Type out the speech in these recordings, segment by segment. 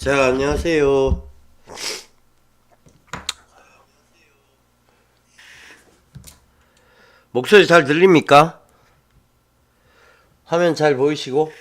자, 안녕하세요. 목소리 잘 들립니까? 화면 잘 보이시고?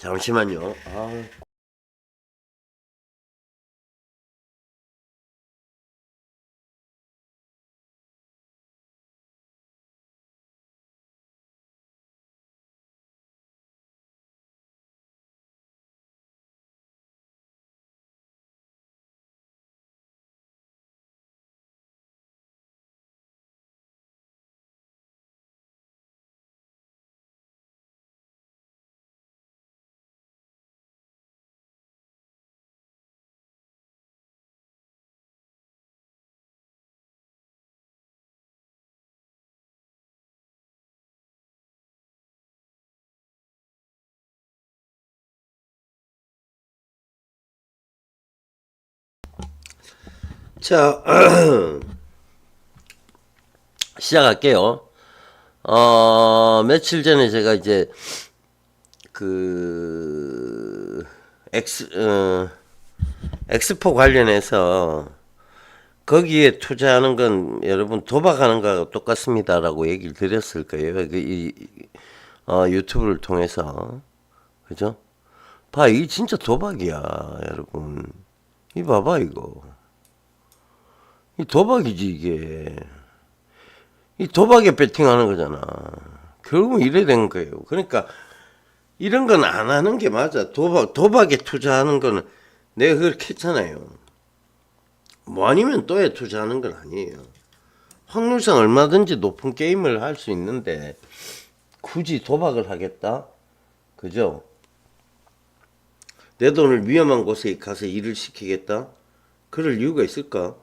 잠시만요. 아. 자, 시작할게요. 어, 며칠 전에 제가 이제 그 엑스 어, 엑스포 관련해서 거기에 투자하는 건 여러분 도박하는 거하고 똑같습니다라고 얘기를 드렸을 거예요. 그 이, 어, 유튜브를 통해서 그죠? 봐, 이게 진짜 도박이야, 여러분. 이 봐봐 이거. 이 도박이지 이게. 이 도박에 베팅하는 거잖아. 결국은 이래 된 거예요. 그러니까 이런 건 안 하는 게 맞아. 도박 도박에 투자하는 거는 내가 그렇게 했잖아요. 뭐 아니면 또에 투자하는 건 아니에요. 확률상 얼마든지 높은 게임을 할 수 있는데 굳이 도박을 하겠다? 그죠? 내 돈을 위험한 곳에 가서 일을 시키겠다? 그럴 이유가 있을까?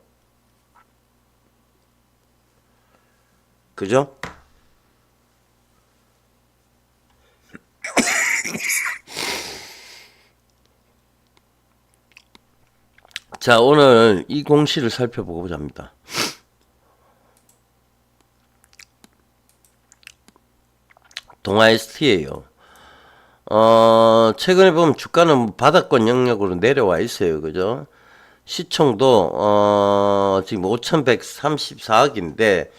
그죠? 자, 오늘 이 공시를 살펴보고자 합니다. 동아 ST예요. 어, 최근에 보면 주가는 바닥권 영역으로 내려와 있어요. 그죠? 시총도, 어, 지금 5,134억인데,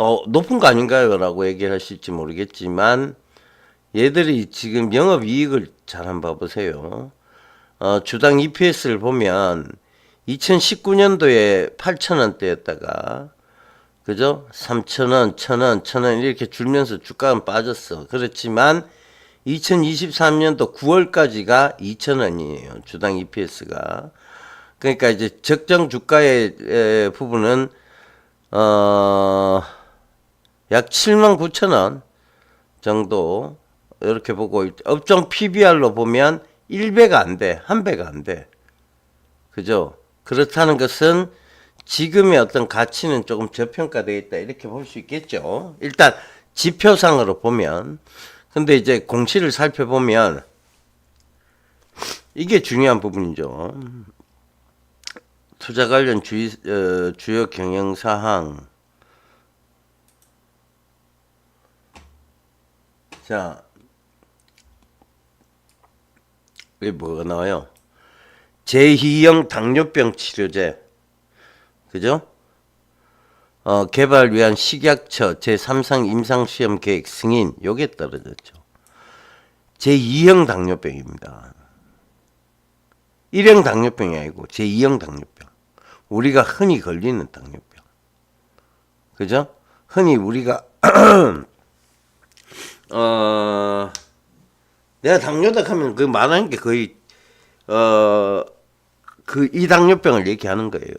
어, 높은 거 아닌가요? 라고 얘기를 하실지 모르겠지만, 얘들이 지금 영업 이익을 잘 한번 봐보세요. 어, 주당 EPS를 보면, 2019년도에 8,000원대였다가, 그죠? 3,000원, 1,000원, 1,000원 이렇게 줄면서 주가는 빠졌어. 그렇지만, 2023년도 9월까지가 2,000원이에요. 주당 EPS가. 그러니까 이제 적정 주가의 에, 부분은, 어, 약 7만 9천 원 정도 이렇게 보고 있- 업종 PBR로 보면 1배가 안 돼. 한 배가 안 돼. 그죠? 그렇다는 것은 지금의 어떤 가치는 조금 저평가되어 있다. 이렇게 볼 수 있겠죠. 일단 지표상으로 보면 근데 이제 공시를 살펴보면 이게 중요한 부분이죠. 투자 관련 주의, 어, 주요 경영 사항 자, 여기 뭐가 나와요? 제2형 당뇨병 치료제. 그죠? 어, 개발 위한 식약처 제3상 임상시험 계획 승인. 요게 떨어졌죠. 제2형 당뇨병입니다. 1형 당뇨병이 아니고 제2형 당뇨병. 우리가 흔히 걸리는 당뇨병. 그죠? 흔히 우리가 어 내가 당뇨다 하면 그 말하는 게 거의 어 그 이 당뇨병을 얘기하는 거예요.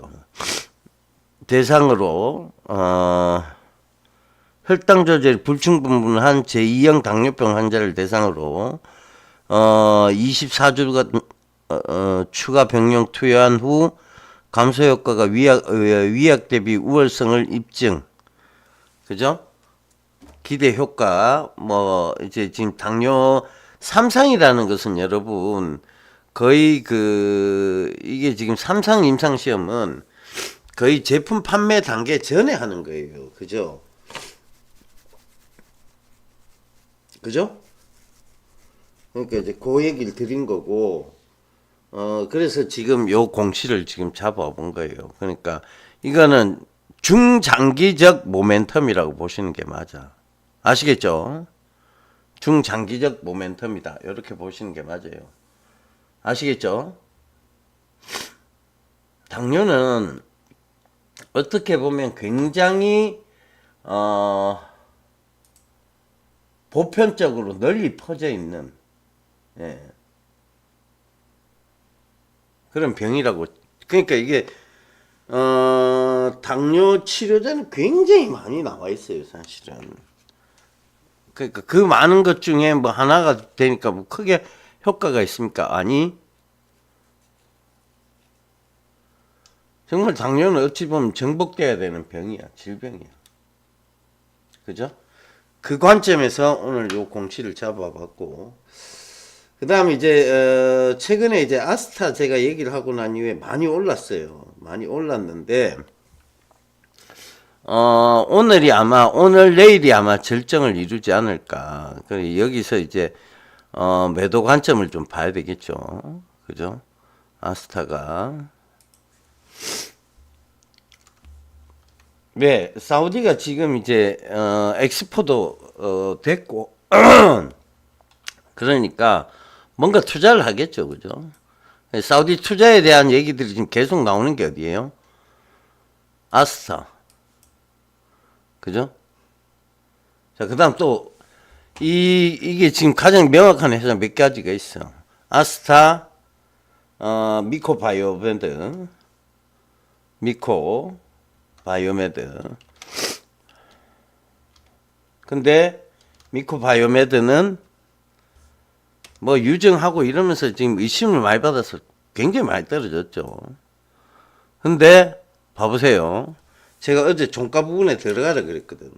대상으로 어 혈당 조절 불충분한 제2형 당뇨병 환자를 대상으로 어 24주간 어, 어, 추가 병용 투여한 후 감소 효과가 위약 어, 위약 대비 우월성을 입증. 그죠? 기대 효과 뭐 이제 지금 당뇨 삼상이라는 것은 여러분 거의 그 이게 지금 삼상 임상 시험은 거의 제품 판매 단계 전에 하는 거예요. 그죠? 그죠? 그러니까 이제 그 얘기를 드린 거고 어 그래서 지금 요 공시를 지금 잡아본 거예요. 그러니까 이거는 중장기적 모멘텀이라고 보시는 게 맞아. 아시겠죠? 중장기적 모멘텀이다. 이렇게 보시는 게 맞아요. 아시겠죠? 당뇨는 어떻게 보면 굉장히 어 보편적으로 널리 퍼져 있는 예. 그런 병이라고 그러니까 이게 어 당뇨 치료제는 굉장히 많이 나와 있어요 사실은 그러니까 그 많은 것 중에 뭐 하나가 되니까 뭐 크게 효과가 있습니까? 아니. 정말 당뇨는 어찌 보면 정복돼야 되는 병이야. 질병이야. 그죠? 그 관점에서 오늘 요 공치를 잡아봤고. 그 다음에 이제 어, 최근에 이제 아스타 제가 얘기를 하고 난 이후에 많이 올랐어요. 많이 올랐는데 어, 오늘이 아마 오늘 내일이 아마 절정을 이루지 않을까. 그래 여기서 이제 어, 매도 관점을 좀 봐야 되겠죠. 그죠? 아스타가. 네, 사우디가 지금 이제 어, 엑스포도 어, 됐고 그러니까 뭔가 투자를 하겠죠, 그죠? 사우디 투자에 대한 얘기들이 지금 계속 나오는 게 어디예요? 아스타, 그죠? 자, 그 다음 또 이 이게 지금 가장 명확한 회사 몇 가지가 있어. 아스타, 어, 미코 바이오밴드, 미코 바이오메드. 근데 미코 바이오메드는 뭐 유증하고 이러면서 지금 의심을 많이 받아서 굉장히 많이 떨어졌죠. 근데 봐보세요. 제가 어제 종가 부분에 들어가라 그랬거든.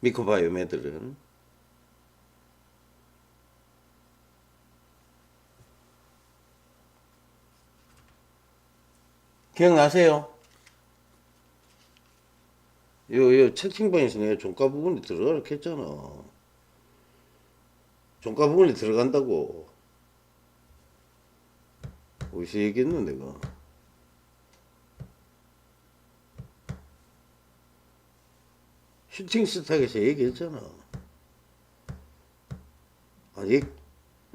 미코 바이오메드는. 기억나세요? 요, 요, 채팅방에서 내가 종가 부분에 들어가라 했잖아. 종가 부분에 들어간다고. 어디서 얘기했노, 내가? 슈팅 스탁에서 얘기했잖아. 아, 얘,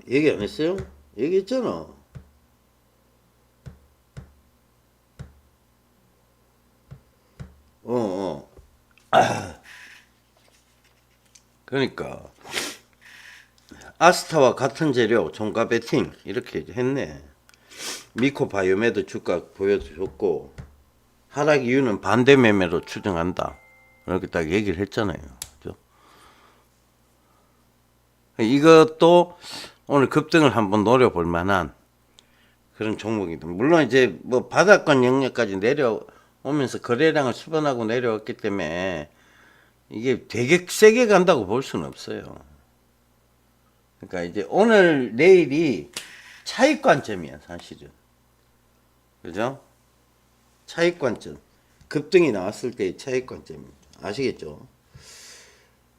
얘기 안 했어요? 얘기했잖아. 어, 어. 그러니까 아스타와 같은 재료 종가 베팅 이렇게 했네. 미코 바이오메드 주가 보여줬고 하락 이유는 반대 매매로 추정한다. 이렇게 딱 얘기를 했잖아요. 그죠? 이것도 오늘 급등을 한번 노려볼 만한 그런 종목이다. 물론 이제 뭐 바닥권 영역까지 내려오면서 거래량을 수반하고 내려왔기 때문에 이게 되게 세게 간다고 볼 수는 없어요. 그러니까 이제 오늘 내일이 차익 관점이야 사실은. 그죠? 차익 관점. 급등이 나왔을 때의 차익 관점입니다. 아시겠죠?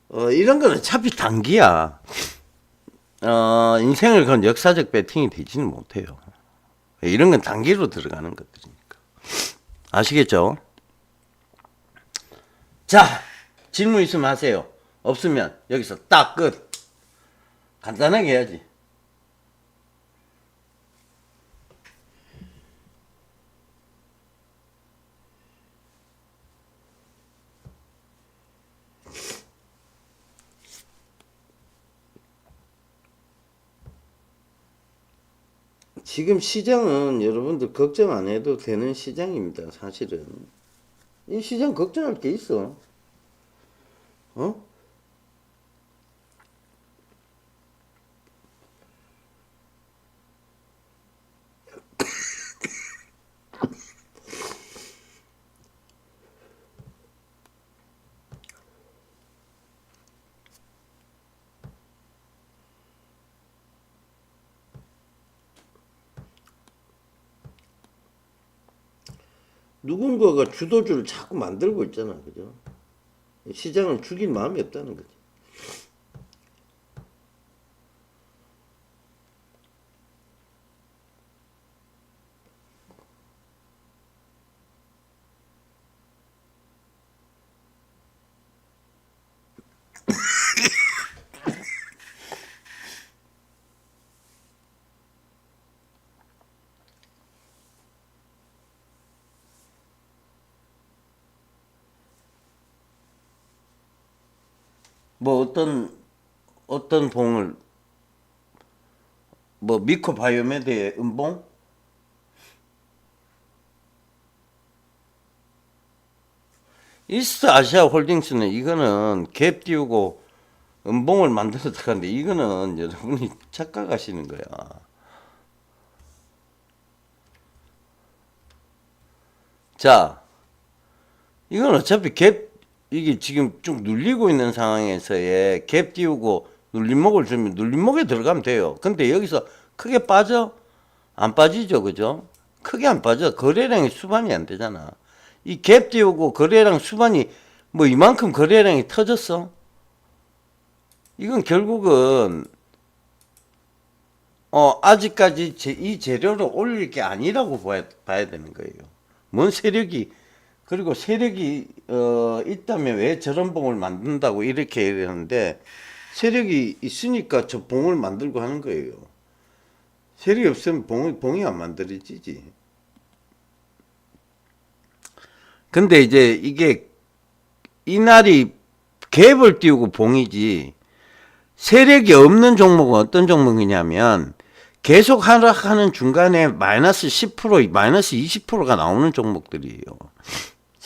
어, 이런 거는 차피 단기야. 어, 인생을 건 역사적 배팅이 되지는 못해요. 이런 건 단기로 들어가는 것들이니까. 아시겠죠? 자, 질문 있으면 하세요. 없으면 여기서 딱 끝. 간단하게 해야지. 지금 시장은 여러분들 걱정 안 해도 되는 시장입니다. 사실은. 이 시장 걱정할 게 있어. 어? 누군가가 주도주를 자꾸 만들고 있잖아, 그죠? 시장을 죽일 마음이 없다는 거지. 뭐 어떤 어떤 봉을 뭐 미코 바이오메드의 은봉? 이스트 아시아 홀딩스는 이거는 갭 띄우고 은봉을 만들었다 하는데 이거는 여러분이 착각하시는 거야. 자, 이건 어차피 갭 이게 지금 쭉 눌리고 있는 상황에서의 갭 띄우고 눌림목을 주면 눌림목에 들어가면 돼요. 근데 여기서 크게 빠져? 안 빠지죠, 그죠? 크게 안 빠져. 거래량이 수반이 안 되잖아. 이 갭 띄우고 거래량 수반이 뭐 이만큼 거래량이 터졌어? 이건 결국은 어 아직까지 제, 이 재료를 올릴 게 아니라고 봐야, 봐야 되는 거예요. 뭔 세력이 그리고 세력이 어 있다면 왜 저런 봉을 만든다고 이렇게 얘기하는데 세력이 있으니까 저 봉을 만들고 하는 거예요. 세력이 없으면 봉이 봉이 안 만들어지지. 근데 이제 이게 이날이 갭을 띄우고 봉이지 세력이 없는 종목은 어떤 종목이냐면 계속 하락하는 중간에 마이너스 10% 마이너스 20%가 나오는 종목들이에요.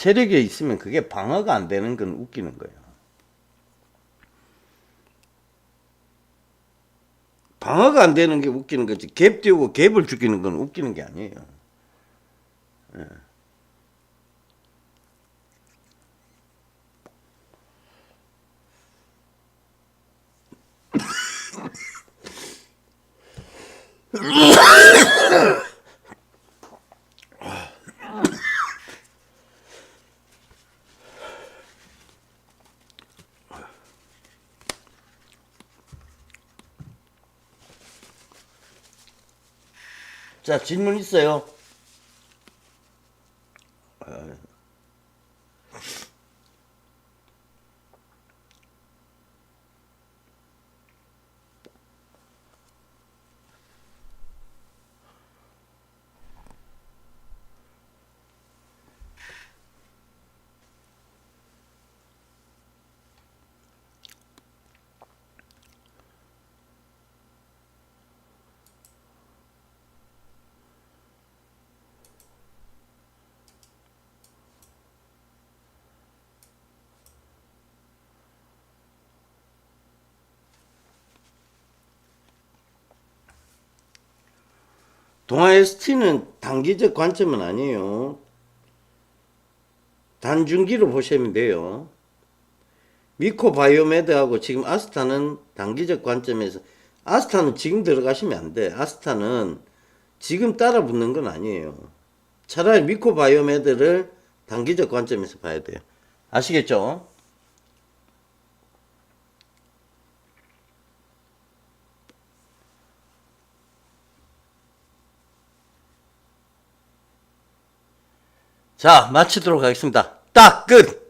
세력에 있으면 그게 방어가 안 되는 건 웃기는 거예요. 방어가 안 되는 게 웃기는 거지. 갭 띄우고 갭을 죽이는 건 웃기는 게 아니에요. 예. 자, 질문 있어요? 동아 ST는 단기적 관점은 아니에요. 단중기로 보시면 돼요. 미코 바이오메드하고 지금 아스타는 단기적 관점에서 아스타는 지금 들어가시면 안 돼. 아스타는 지금 따라 붙는 건 아니에요. 차라리 미코 바이오메드를 단기적 관점에서 봐야 돼요. 아시겠죠? 자, 마치도록 하겠습니다. 딱 끝!